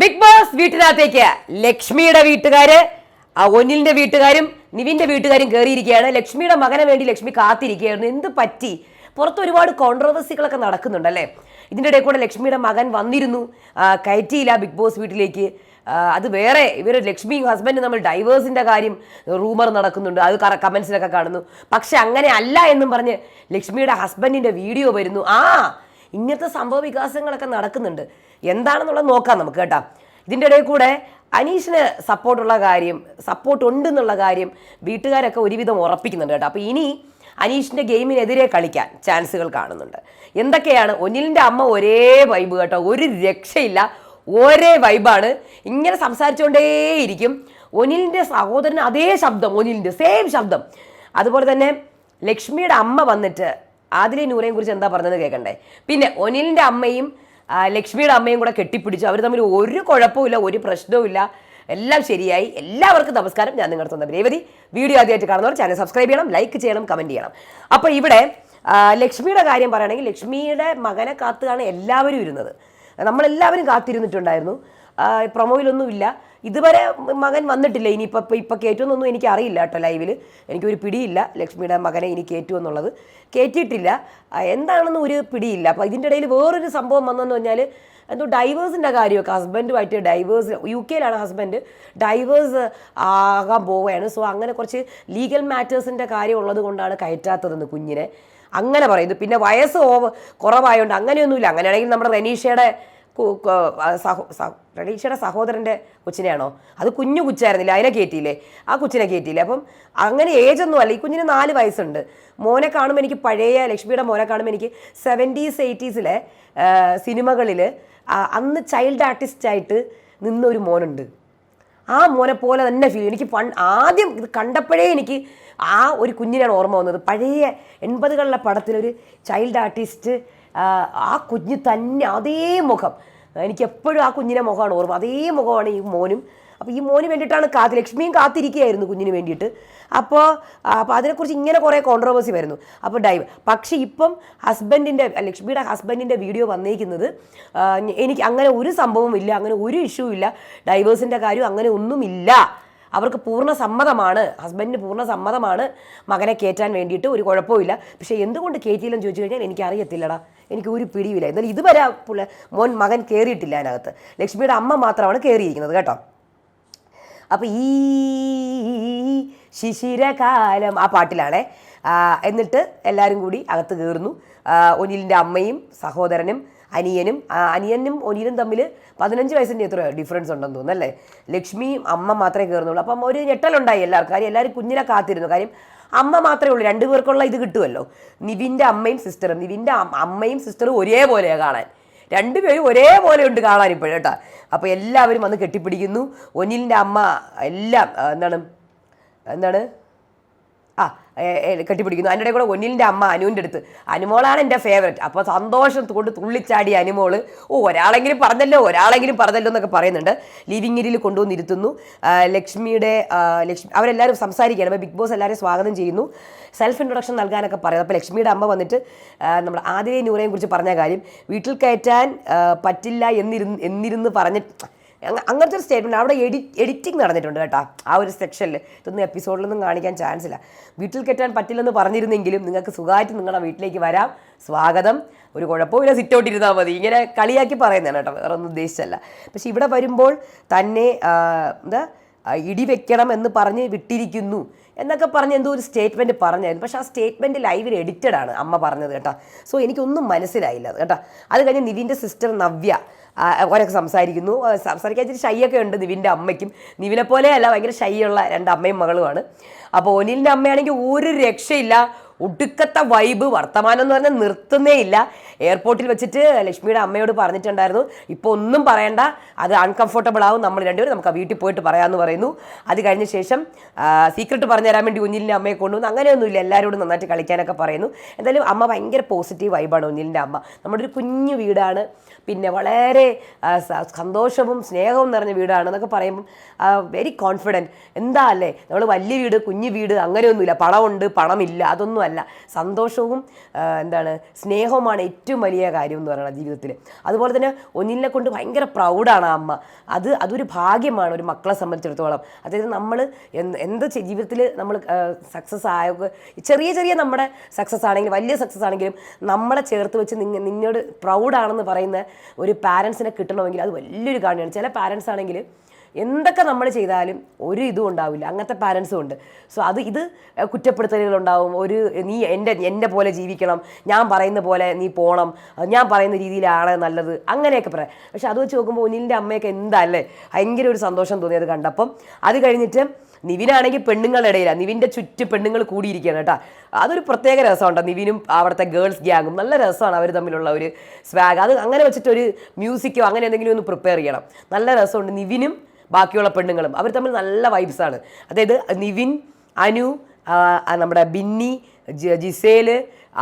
Big boss വീട്ടിനകത്തേക്ക്. ലക്ഷ്മിയുടെ വീട്ടുകാര് ഒന്നിലിന്റെ വീട്ടുകാരും നിവിന്റെ വീട്ടുകാരും കയറിയിരിക്കുകയാണ് ലക്ഷ്മിയുടെ മകനെ വേണ്ടി ലക്ഷ്മി കാത്തിരിക്കുകയായിരുന്നു. എന്ത് പറ്റി? പുറത്ത് ഒരുപാട് കോൺട്രവേഴ്സികളൊക്കെ നടക്കുന്നുണ്ടല്ലേ? ഇതിന്റെ ഇടയിൽ കൂടെ ലക്ഷ്മിയുടെ മകൻ വന്നിരുന്നു. കയറ്റിയില്ല ബിഗ് ബോസ് വീട്ടിലേക്ക്. അത് വേറെ ഇവർ ലക്ഷ്മിയും ഹസ്ബൻഡും നമ്മൾ ഡൈവേഴ്സിന്റെ കാര്യം റൂമർ നടക്കുന്നുണ്ട്. അത് കമൻസിലൊക്കെ കാണുന്നു. പക്ഷെ അങ്ങനെ അല്ല എന്നും പറഞ്ഞ് ലക്ഷ്മിയുടെ ഹസ്ബൻഡിന്റെ വീഡിയോ വരുന്നു. ആ ഇങ്ങനത്തെ സംഭവ വികാസങ്ങളൊക്കെ നടക്കുന്നുണ്ട്. എന്താണെന്നുള്ളത് നോക്കാം നമുക്ക് കേട്ടോ. ഇതിന്റെ ഇടയിൽ കൂടെ അനീഷിന് സപ്പോർട്ടുള്ള കാര്യം സപ്പോർട്ട് ഉണ്ട് എന്നുള്ള കാര്യം വീട്ടുകാരൊക്കെ ഒരുവിധം ഉറപ്പിക്കുന്നുണ്ട് കേട്ടോ. അപ്പോൾ ഇനി അനീഷിന്റെ ഗെയിമിനെതിരെ കളിക്കാൻ ചാൻസുകൾ കാണുന്നുണ്ട്. എന്തൊക്കെയാണ്? ഒന്നിലിന്റെ അമ്മ ഒരേ വൈബ് കേട്ടോ. ഒരു രക്ഷയില്ല. ഒരേ വൈബാണ് ഇങ്ങനെ സംസാരിച്ചുകൊണ്ടേയിരിക്കും ഒനിലിന്റെ സഹോദരൻ അതേ ശബ്ദം ഒനിലിന്റെ സെയിം ശബ്ദം. അതുപോലെ തന്നെ ലക്ഷ്മിയുടെ അമ്മ വന്നിട്ട് ആദിലെ നൂറയെ കുറിച്ച് എന്താ പറഞ്ഞത് കേൾക്കണ്ടേ പിന്നെ ഒനിലിന്റെ അമ്മയും ലക്ഷ്മിയുടെ അമ്മയും കൂടെ കെട്ടിപ്പിടിച്ചു. അവർ തമ്മിൽ ഒരു കുഴപ്പമില്ല ഒരു പ്രശ്നവുമില്ല. എല്ലാം ശരിയായി. എല്ലാവർക്കും നമസ്കാരം. ഞാൻ നിങ്ങളുടെ സ്വന്തം രേവതി. വീഡിയോ ആദ്യമായിട്ട് കാണുന്നവർ ചാനൽ സബ്സ്ക്രൈബ് ചെയ്യണം ലൈക്ക് ചെയ്യണം കമന്റ് ചെയ്യണം. അപ്പോൾ ഇവിടെ ലക്ഷ്മിയുടെ കാര്യം പറയുകയാണെങ്കിൽ ലക്ഷ്മിയുടെ മകനെ കാത്തുകയാണ് എല്ലാവരും ഇരുന്നത്. നമ്മളെല്ലാവരും കാത്തിരുന്നിട്ടുണ്ടായിരുന്നു. പ്രൊമോയിലൊന്നുമില്ല. ഇതുവരെ മകൻ വന്നിട്ടില്ല. ഇനിയിപ്പോൾ ഇപ്പോൾ ഇപ്പോൾ കയറ്റുമെന്നൊന്നും എനിക്ക് അറിയില്ല കേട്ടോ ലൈവിൽ എനിക്കൊരു പിടിയില്ല ലക്ഷ്മിയുടെ മകനെ ഇനി കയറ്റു എന്നുള്ളത്. കയറ്റിയിട്ടില്ല എന്താണെന്ന് ഒരു പിടിയില്ല. അപ്പോൾ ഇതിന്റെ ഇടയിൽ വേറൊരു സംഭവം വന്നെന്ന് പറഞ്ഞാൽ എന്തോ ഡൈവേഴ്സിന്റെ കാര്യമൊക്കെ. ഹസ്ബൻഡുമായിട്ട് ഡൈവേഴ്സ് യു കെയിലാണ് ഹസ്ബൻഡ് ഡൈവേഴ്സ് ആകാൻ പോവുകയാണ്. സോ അങ്ങനെ കുറച്ച് ലീഗൽ മാറ്റേഴ്സിന്റെ കാര്യം ഉള്ളത് കൊണ്ടാണ് കയറ്റാത്തതെന്ന് കുഞ്ഞിനെ. അങ്ങനെ പറയുന്നു. പിന്നെ വയസ്സ് ഓവ കുറവായതുകൊണ്ട് അങ്ങനെയൊന്നുമില്ല. അങ്ങനെയാണെങ്കിൽ നമ്മുടെ റനീഷയുടെ സഹോ റനീഷയുടെ സഹോദരന്റെ കൊച്ചിനെയാണോ? അത് കുഞ്ഞു കൊച്ചായിരുന്നില്ല? അതിനെ കയറ്റിയില്ലേ ആ കൊച്ചിനെ കയറ്റിയില്ലേ അപ്പം അങ്ങനെ ഏജൊന്നും അല്ല. ഈ കുഞ്ഞിന് നാല് വയസ്സുണ്ട്. മോനെ കാണുമ്പോൾ എനിക്ക് പഴയ ലക്ഷ്മിയുടെ മോനെ കാണുമ്പോൾ എനിക്ക് സെവന്റീസ് എയ്റ്റീസിലെ സിനിമകളിൽ അന്ന് ചൈൽഡ് ആർട്ടിസ്റ്റായിട്ട് നിന്നൊരു മോനുണ്ട്. ആ മോനെ പോലെ തന്നെ ഫീൽ എനിക്ക് പൺ ആദ്യം ഇത് കണ്ടപ്പോഴേ എനിക്ക് ആ ഒരു കുഞ്ഞിനാണ് ഓർമ്മ വന്നത്. പഴയ എൺപതുകളിലെ പടത്തിലൊരു ചൈൽഡ് ആർട്ടിസ്റ്റ് ആ, കുഞ്ഞ് തന്നെ അതേ മുഖം. എനിക്ക് എപ്പോഴും ആ കുഞ്ഞിനെ മുഖമാണ് ഓർമ്മ. അതേ മുഖമാണ് ഈ മോനും. അപ്പോൾ ഈ മോന് വേണ്ടിയിട്ടാണ് കാത്ത് ലക്ഷ്മിയും കാത്തിരിക്കുകയായിരുന്നു കുഞ്ഞിന് വേണ്ടിയിട്ട്. അപ്പോൾ അപ്പോൾ അതിനെക്കുറിച്ച് ഇങ്ങനെ കുറേ കോൺട്രവേഴ്സി വരുന്നു. അപ്പോൾ ഡൈവ്. പക്ഷേ ഇപ്പം ഹസ്ബൻഡിന്റെ ലക്ഷ്മിയുടെ ഹസ്ബൻഡിന്റെ വീഡിയോ വന്നേക്കുന്നത് എനിക്ക് അങ്ങനെ ഒരു സംഭവവും ഇല്ല അങ്ങനെ ഒരു ഇഷ്യൂ ഇല്ല. ഡൈവേഴ്സിന്റെ കാര്യം അങ്ങനെ ഒന്നുമില്ല. അവർക്ക് പൂർണ സമ്മതമാണ് ഹസ്ബൻഡിന് പൂർണ സമ്മതമാണ് മകനെ കയറ്റാൻ വേണ്ടിയിട്ട് ഒരു കുഴപ്പമില്ല പക്ഷേ എന്തുകൊണ്ട് കയറ്റിയില്ലെന്ന് ചോദിച്ചു കഴിഞ്ഞാൽ എനിക്ക് അറിയത്തില്ലടാ എനിക്ക് ഒരു പിടിയില്ല എന്നാൽ ഇതുവരെ പുള്ള മോൻ മകൻ കയറിയിട്ടില്ല അതിനകത്ത്. ലക്ഷ്മിയുടെ അമ്മ മാത്രമാണ് കയറിയിരിക്കുന്നത് കേട്ടോ. അപ്പോൾ ഈ ശിശിരകാലം ആ പാട്ടിലാണേ. എന്നിട്ട് എല്ലാവരും കൂടി അകത്ത് കയറുന്നു ഒനിലിന്റെ അമ്മയും സഹോദരനും അനിയനും അനിയനും ഒനിയനും തമ്മിൽ പതിനഞ്ച് വയസ്സിന്റെ എത്ര ഡിഫറൻസ് ഉണ്ടെന്ന് തോന്നുന്നു അല്ലേ? ലക്ഷ്മിയും അമ്മ മാത്രമേ കയറുന്നുള്ളൂ. അപ്പം ഒരു ഞെട്ടലുണ്ടായി എല്ലാവർക്കും. കാര്യം എല്ലാവരും കുഞ്ഞിനെ കാത്തിരുന്നു. കാര്യം അമ്മ മാത്രമേ ഉള്ളൂ. രണ്ടു പേർക്കുള്ള ഇത് കിട്ടുമല്ലോ. നിവിന്റെ അമ്മയും സിസ്റ്ററും നിവിന്റെ അമ്മയും സിസ്റ്ററും ഒരേപോലെയാണ് കാണാൻ. രണ്ടുപേരും ഒരേപോലെ ഉണ്ട് കാണാൻ ഇപ്പോഴും കേട്ടോ. അപ്പോൾ എല്ലാവരും വന്ന് കെട്ടിപ്പിടിക്കുന്നു. ഒനിലിന്റെ അമ്മ എല്ലാം എന്താണ്? എന്താണ്? ആ കെട്ടിപ്പിടിക്കുന്നു. അതിന്റെ കൂടെ ഒന്നിലിന്റെ അമ്മ അനുവിന്റെ അടുത്ത് അനുമോളാണ് എന്റെ ഫേവററ്റ് അപ്പോൾ സന്തോഷം കൊണ്ട് തുള്ളിച്ചാടി അനുമോൾ ഓ ഒരാളെങ്കിലും പറഞ്ഞല്ലോ ഒരാളെങ്കിലും പറഞ്ഞല്ലോ എന്നൊക്കെ പറയുന്നുണ്ട്. ലിവിംഗ് ഏരിയയിൽ കൊണ്ടുവന്നിരുത്തുന്നു ലക്ഷ്മിയുടെ ലക്ഷ്മി അവരെല്ലാവരും സംസാരിക്കുകയാണ്. അപ്പോൾ ബിഗ് ബോസ് എല്ലാവരെയും സ്വാഗതം ചെയ്യുന്നു. സെൽഫ് ഇൻട്രൊഡക്ഷൻ നൽകാനൊക്കെ പറയുന്നത് അപ്പോൾ ലക്ഷ്മിയുടെ അമ്മ വന്നിട്ട് നമ്മൾ നമ്മുടെ നൂറേയും കുറിച്ച് പറഞ്ഞ കാര്യം വീട്ടിൽ കയറ്റാൻ പറ്റില്ല എന്നിരുന്ന് എന്നിരുന്ന് പറഞ്ഞിട്ട് അങ്ങനത്തെ ഒരു സ്റ്റേറ്റ്മെന്റ് അവിടെ എഡി എഡിറ്റിംഗ് നടന്നിട്ടുണ്ട് കേട്ടോ. ആ ഒരു സെക്ഷനിൽ ഇതൊന്നും എപ്പിസോഡിലൊന്നും കാണിക്കാൻ ചാൻസ് ഇല്ല. വീട്ടിൽ കെട്ടാൻ പറ്റില്ലെന്ന് പറഞ്ഞിരുന്നെങ്കിലും നിങ്ങൾക്ക് സുഖമായിട്ട് നിങ്ങളുടെ വീട്ടിലേക്ക് വരാം. സ്വാഗതം. ഒരു കുഴപ്പമില്ല സിറ്റ് ഔട്ട് ഇരുന്നാൽ മതി. ഇങ്ങനെ കളിയാക്കി പറയുന്നതാണ് കേട്ടോ. വേറെ ഒന്നും ഉദ്ദേശിച്ചല്ല. പക്ഷെ ഇവിടെ വരുമ്പോൾ തന്നെ എന്താ ആ, ഇടി വെക്കണം എന്ന് പറഞ്ഞ് വിട്ടിരിക്കുന്നു എന്നൊക്കെ പറഞ്ഞ് എന്തോ ഒരു സ്റ്റേറ്റ്മെന്റ് പറഞ്ഞായിരുന്നു. പക്ഷേ ആ സ്റ്റേറ്റ്മെന്റ് ലൈവിൽ എഡിറ്റഡ് ആണ് അമ്മ പറഞ്ഞത് കേട്ടോ. സോ എനിക്കൊന്നും മനസ്സിലായില്ല കേട്ടോ. അത് കഴിഞ്ഞ് നിവിന്റെ സിസ്റ്റർ നവ്യ അവരൊക്കെ സംസാരിക്കുന്നു. സംസാരിക്കാൻ ഇച്ചിരി ഷൈയൊക്കെ ഉണ്ട് നിവിന്റെ അമ്മയ്ക്കും. നിവിനെ പോലെയല്ല ഭയങ്കര ഷൈയുള്ള രണ്ട് അമ്മയും മകളുമാണ്. അപ്പോൾ ഒനിലിന്റെ അമ്മയാണെങ്കിൽ ഒരു രക്ഷയില്ല ഒടുക്കത്തെ വൈബ് വർത്തമാനം എന്ന് പറഞ്ഞാൽ നിർത്തുന്നേ ഇല്ല. എയർപോർട്ടിൽ വെച്ചിട്ട് ലക്ഷ്മിയുടെ അമ്മയോട് പറഞ്ഞിട്ടുണ്ടായിരുന്നു. ഇപ്പോൾ ഒന്നും പറയണ്ട. അത് അൺകംഫർട്ടബിൾ ആവും. നമ്മൾ രണ്ടുപേരും നമുക്ക് ആ വീട്ടിൽ പോയിട്ട് പറയാമെന്ന് പറയുന്നു. അത് കഴിഞ്ഞ ശേഷം സീക്രട്ട് പറഞ്ഞു തരാൻ വേണ്ടി കുഞ്ഞിലിന്റെ അമ്മയെ കൊണ്ടുവന്നു. അങ്ങനെയൊന്നുമില്ല. എല്ലാവരോടും നന്നായിട്ട് കളിക്കാനൊക്കെ പറയുന്നു. എന്തായാലും അമ്മ ഭയങ്കര പോസിറ്റീവ് വൈബാണ് കുഞ്ഞിലിന്റെ അമ്മ. നമ്മുടെ ഒരു കുഞ്ഞു വീടാണ്. പിന്നെ വളരെ സന്തോഷവും സ്നേഹവും നിറഞ്ഞ വീടാണ് എന്നൊക്കെ പറയുമ്പം വെരി കോൺഫിഡന്റ് എന്താ അല്ലേ? നമ്മൾ വലിയ വീട് കുഞ്ഞു വീട് അങ്ങനെയൊന്നുമില്ല. പണമുണ്ട് പണമില്ല. അതൊന്നുമല്ല സന്തോഷവും എന്താണ് സ്നേഹവുമാണ് ഏറ്റവും വലിയ കാര്യം എന്ന് പറയുന്നത് ജീവിതത്തിൽ അതുപോലെ തന്നെ ഒന്നിനെ കൊണ്ട് ഭയങ്കര പ്രൗഡാണ് ആ അമ്മ. അത് അതൊരു ഭാഗ്യമാണ് ഒരു മക്കളെ സംബന്ധിച്ചിടത്തോളം. അതായത് നമ്മൾ എന്ത് ജീവിതത്തിൽ നമ്മൾ സക്സസ് ആയ ചെറിയ ചെറിയ നമ്മുടെ സക്സസ് ആണെങ്കിലും വലിയ സക്സസ് ആണെങ്കിലും നമ്മളെ ചേർത്ത് വെച്ച് നിങ്ങ നിന്നോട് പ്രൗഡാണെന്ന് പറയുന്ന ഒരു പാരൻസിനെ കിട്ടണമെങ്കിൽ അത് വലിയൊരു കാര്യമാണ് ചില പാരൻസ് ആണെങ്കിൽ എന്തൊക്കെ നമ്മൾ ചെയ്താലും ഒരു ഇതും ഉണ്ടാവില്ല. അങ്ങനത്തെ പാരൻസും ഉണ്ട്. സോ അത് ഇത് കുറ്റപ്പെടുത്തലുകളുണ്ടാവും. ഒരു നീ എന്റെ എന്റെ പോലെ ജീവിക്കണം. ഞാൻ പറയുന്ന പോലെ നീ പോകണം ഞാൻ പറയുന്ന രീതിയിലാണ് നല്ലത്. അങ്ങനെയൊക്കെ പറയാം. പക്ഷെ അത് വെച്ച് നോക്കുമ്പോൾ ഒന്നിന്റെ അമ്മയൊക്കെ എന്താ അല്ലേ? ഭയങ്കര ഒരു സന്തോഷം തോന്നിയത് കണ്ടപ്പം. അത് കഴിഞ്ഞിട്ട് നിവിനാണെങ്കിൽ പെണ്ണുങ്ങളുടെ ഇടയിലാണ് നിവിന്റെ ചുറ്റ് പെണ്ണുങ്ങൾ കൂടിയിരിക്കുകയാണ് കേട്ടോ. അതൊരു പ്രത്യേക രസമുണ്ട്. നിവിനും അവിടുത്തെ ഗേൾസ് ഗ്യാങ്ങും നല്ല രസമാണ് അവർ തമ്മിലുള്ള ഒരു സ്വാഗ് അത് അങ്ങനെ വെച്ചിട്ടൊരു മ്യൂസിക്കോ അങ്ങനെ എന്തെങ്കിലും ഒന്ന് പ്രിപ്പയർ ചെയ്യണം. നല്ല രസമുണ്ട് നിവിനും ബാക്കിയുള്ള പെണ്ണുങ്ങളും. അവർ തമ്മിൽ നല്ല വൈബ്സാണ് അതായത് നിവിൻ അനു നമ്മുടെ ബിന്നി ജിസേൽ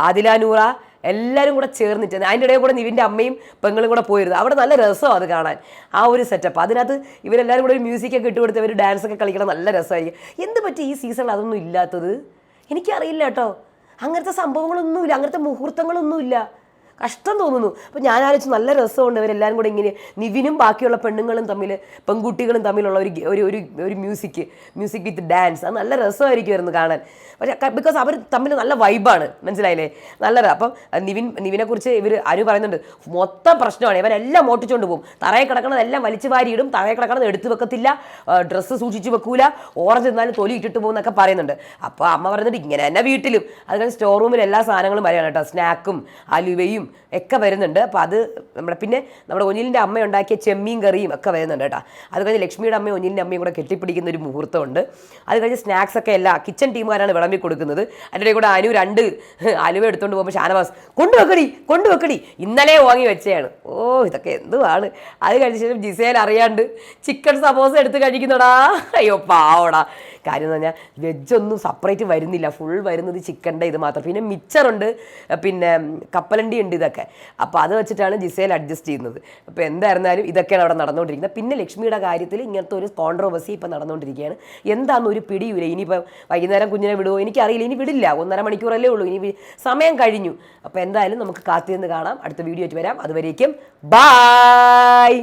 ആദില നൂറ എല്ലാവരും കൂടെ ചേർന്നിട്ട് അതിന്റെ ഇടയിൽ കൂടെ നിവിന്റെ അമ്മയും പെങ്ങളും കൂടെ പോയിരുന്നു. അവിടെ നല്ല രസമാണ് അത് കാണാൻ. ആ ഒരു സെറ്റപ്പ് അതിനകത്ത് ഇവരെല്ലാവരും കൂടെ ഒരു മ്യൂസിക്കൊക്കെ ഇട്ടുകൊടുത്ത് ഇവർ ഡാൻസൊക്കെ കളിക്കണം. നല്ല രസമായിരിക്കും. എന്ത് പറ്റി ഈ സീസണിൽ അതൊന്നും ഇല്ലാത്തത്? എനിക്കറിയില്ല കേട്ടോ. അങ്ങനത്തെ സംഭവങ്ങളൊന്നുമില്ല. അങ്ങനത്തെ മുഹൂർത്തങ്ങളൊന്നുമില്ല. കഷ്ടം തോന്നുന്നു. അപ്പം ഞാൻ ആലോചിച്ച് നല്ല രസമുണ്ട് ഇവരെല്ലാവരും കൂടെ ഇങ്ങനെ നിവിനും ബാക്കിയുള്ള പെണ്ണുങ്ങളും തമ്മിൽ പെൺകുട്ടികളും തമ്മിലുള്ള ഒരു ഒരു ഒരു ഒരു മ്യൂസിക് മ്യൂസിക് വിത്ത് ഡാൻസ് അത് നല്ല രസമായിരിക്കുമായിരുന്നു കാണാൻ. പക്ഷേ ബിക്കോസ് അവർ തമ്മിൽ നല്ല വൈബാണ് മനസ്സിലായില്ലേ? നല്ല ര- അപ്പം നിവിൻ നിവിനെ കുറിച്ച് ഇവർ ആര് പറയുന്നുണ്ട്. മൊത്തം പ്രശ്നമാണ്. ഇവരെല്ലാം ഓട്ടിച്ചുകൊണ്ട് പോകും. തറയെ കിടക്കണതെല്ലാം വലിച്ചു വാരിയിടും തറയെ കിടക്കണത് എടുത്തു വെക്കത്തില്ല. ഡ്രസ്സ് സൂക്ഷിച്ച് വെക്കൂല. ഓറഞ്ച് എന്നാലും തൊലി ഇട്ടിട്ട് പോകുന്നൊക്കെ പറയുന്നുണ്ട്. അപ്പോൾ അമ്മ പറയുന്നുണ്ട് ഇങ്ങനെ തന്നെ വീട്ടിലും. അതുകൊണ്ട് സ്റ്റോർ റൂമിൽ എല്ലാ സാധനങ്ങളും വരെയാണ് കേട്ടോ. സ്നാക്കും അലുവയും ഒക്കെ വരുന്നുണ്ട്. അപ്പോൾ അത് നമ്മുടെ പിന്നെ നമ്മുടെ ഒനിലിന്റെ അമ്മ ഉണ്ടാക്കിയ ചെമ്മീൻ കറിയും ഒക്കെ വരുന്നുണ്ട് കേട്ടോ. അത് കഴിഞ്ഞ് ലക്ഷ്മിയുടെ അമ്മയും ഒനിലിന്റെ അമ്മയും കൂടെ കെട്ടിപ്പിടിക്കുന്ന ഒരു മുഹൂർത്തമുണ്ട്. അത് കഴിഞ്ഞ് സ്നാക്സ് ഒക്കെ എല്ലാ കിച്ചൺ ടീമുകാരാണ് വിളമ്പി കൊടുക്കുന്നത്. അതിന്റെ കൂടെ അനു രണ്ട് അലുവ എടുത്തുകൊണ്ട് പോകുമ്പോൾ ഷാനവാസ് കൊണ്ടുവെക്കടി കൊണ്ടുവെക്കടി ഇന്നലെ വാങ്ങി വെച്ചതാണ് ഓ ഇതൊക്കെ എന്തുവാണ്? അത് കഴിഞ്ഞ ശേഷം ജിസേൽ അറിയാണ്ട് ചിക്കൻ സമോസ എടുത്ത് കഴിക്കുന്നടാ. അയ്യോ പാവടാ. കാര്യം എന്ന് പറഞ്ഞാൽ വെജൊന്നും സെപ്പറേറ്റ് വരുന്നില്ല. ഫുൾ വരുന്നത് ചിക്കന്റെ ഇത് മാത്രം. പിന്നെ മിച്ചറുണ്ട് പിന്നെ കപ്പലണ്ടി ഉണ്ട് ഇതൊക്കെ. അപ്പോൾ അത് വെച്ചിട്ടാണ് ജിസേൽ അഡ്ജസ്റ്റ് ചെയ്യുന്നത്. അപ്പോൾ എന്തായിരുന്നാലും ഇതൊക്കെയാണ് അവിടെ നടന്നുകൊണ്ടിരിക്കുന്നത്. പിന്നെ ലക്ഷ്മിയുടെ കാര്യത്തിൽ ഇങ്ങനത്തെ ഒരു കോൺട്രവേഴ്സി ഇപ്പം നടന്നുകൊണ്ടിരിക്കുകയാണ്. എന്താണെന്ന് ഒരു പിടിയില്ല ഇനിയിപ്പോൾ വൈകുന്നേരം കുഞ്ഞിനെ വിടുമോ എനിക്കറിയില്ല. ഇനി വിടില്ല. ഒന്നര മണിക്കൂറല്ലേ ഉള്ളൂ. ഇനി സമയം കഴിഞ്ഞു. അപ്പോൾ എന്തായാലും നമുക്ക് കാത്തിരുന്ന് കാണാം. അടുത്ത വീഡിയോ ആയിട്ട് വരാം. അതുവരേക്കും ബായ്